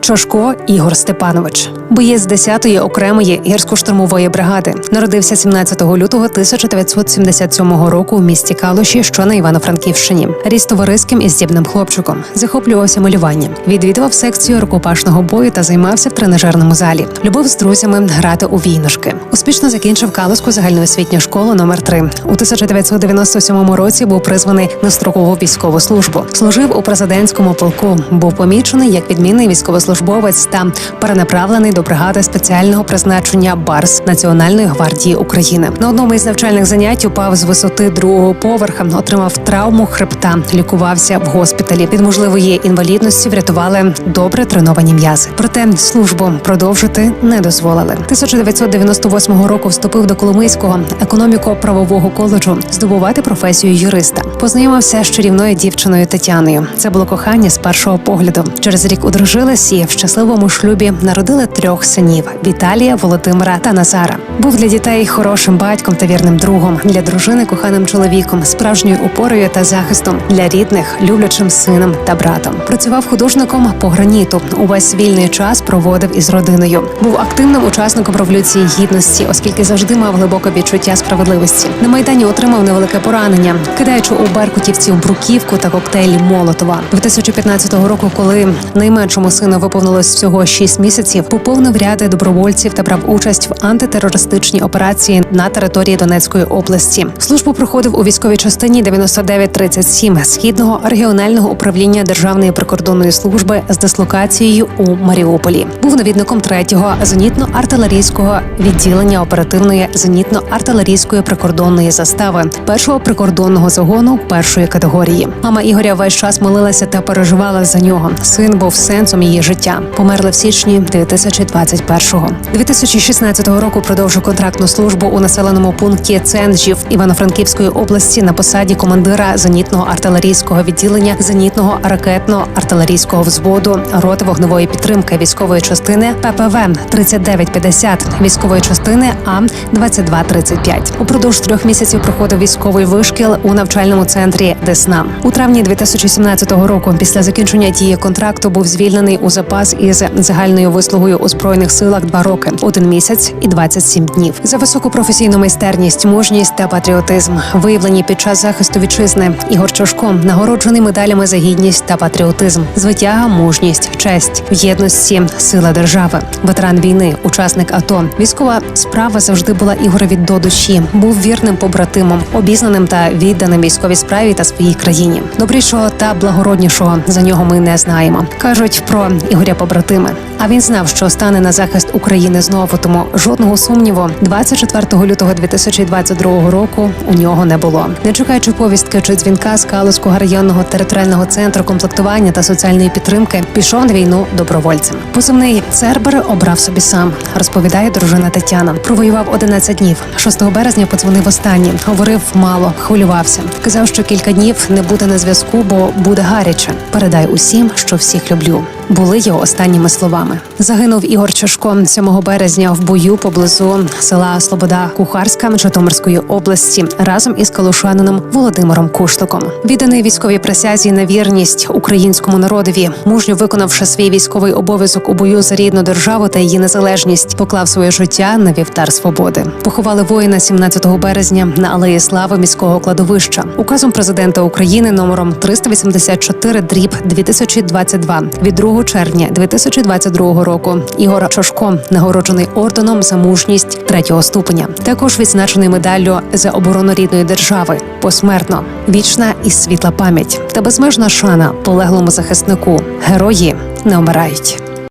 Чошко Ігор Степанович, боєць 10-ї окремої гірсько-штурмової бригади, народився 17 лютого 1977 року у місті Калуші, що на Івано-Франківщині. Ріс товариським і здібним хлопчиком, захоплювався малюванням, відвідував секцію рукопашного бою та займався в тренажерному залі. Любив з друзями грати у війнушки. Успішно закінчив Калуську загальноосвітню школу номер 3 У 1997 році був призваний на строкову військову службу. Служив у президентському полку. Був помічений як відмінний військовослужбовець та перенаправлений до бригади спеціального призначення БАРС Національної гвардії України. На одному із навчальних занять упав з висоти другого поверха, отримав травму хребта, лікувався в госпіталі. Від можливої інвалідності врятували добре треновані м'язи. Проте службу продовжити не дозволили. 1998 року вступив до Коломийського економіко-правового коледжу здобувати професію юриста. Познайомився з чарівною дівчиною Тетяною. Це було кохання з першого погляду. Через рік одружились і в щасливому шлюбі народили трьох синів: Віталія, Володимира та Назара. Був для дітей хорошим батьком та вірним другом, для дружини коханим чоловіком, справжньою опорою та захистом для рідних, люблячим сином та братом. Працював художником по граніту. Увесь вільний час проводив із родиною. Був активним учасником революції гідності, оскільки завжди мав глибоке відчуття справедливості. На майдані отримав невелике поранення, кидаючи у беркутівців бруківку та коктейлі Молотова. 2015 року, коли найменшому сину виповнилось всього 6 місяців, поповнив ряди добровольців та брав участь в антитерористичній операції на території Донецької області. Службу проходив у військовій частині 9937 східного регіонального управління Державної прикордонної служби з дислокацією у Маріуполі. Був навідником третього зенітно-артилерійського відділення оперативної зенітно-артилерійської прикордонної застави першого прикордонного загону першої категорії. Мама Ігоря весь час молилася та переживала за нього. Син був сенсом її життя. Померла в січні 2021-го. 2016 року продовжив контрактну службу у населеному пункті Ценжів Івано-Франківської області на посаді командира зенітного артилерійського відділення зенітного ракетно-артилерійського взводу роти вогневої підтримки військової частини ППВ 3950 військової частини А 2235 Упродовж трьох місяців проходив військовий вишкіл у навчальному центрі Десна. У травні 2017 року, після закінчення дії контракту, був звільнений у запас із загальною вислугою у збройних силах два роки, один місяць і 27 днів. За високу професійну майстерність, мужність та патріотизм, виявлені під час захисту вітчизни. Ігор Чошко нагороджений медалями за гідність та патріотизм, звитяга, мужність, честь в єдності, сила держави, ветеран війни, учасник АТО. Військова справа завжди була Ігорові до душі. Був вірним побратимом, обізнаним та відданим військовій справі та своїй країні. Добрішого та благороднішого за нього ми не знаємо. кажуть про Ігоря побратими. А він знав, що стане на захист України знову. Тому жодного сумніву, 24 лютого 2022 року у нього не було. Не чекаючи повістки чи дзвінка з Калуського районного територіального центру комплектування та соціальної підтримки, пішов на війну добровольцем. Позивний Цербер обрав собі сам, розповідає дружина Тетяна. Провоював 11 днів. 6 березня подзвонив останній. Говорив мало, хвилювався. Казав, що кілька днів не буде на зв'язку, бо буде гаряче. Передай усім, що всіх люблю. Були його останніми словами. Загинув Ігор Чашко 7 березня в бою поблизу села Слобода Кухарська Житомирської області разом із калушанином Володимиром Кушликом. Відданий військовій присязі на вірність українському народові, мужньо виконавши свій військовий обов'язок у бою за рідну державу та її незалежність, поклав своє життя на вівтар свободи. Поховали воїна 17 березня на алеї слави міського кладовища. Указом президента України номером 384 дріб 2022 від 2 червня 2022 року. Ігор Чошко нагороджений орденом за мужність третього ступеня. Також відзначений медаллю за оборону рідної держави посмертно. Вічна і світла пам'ять та безмежна шана полеглому захиснику. Герої не вмирають.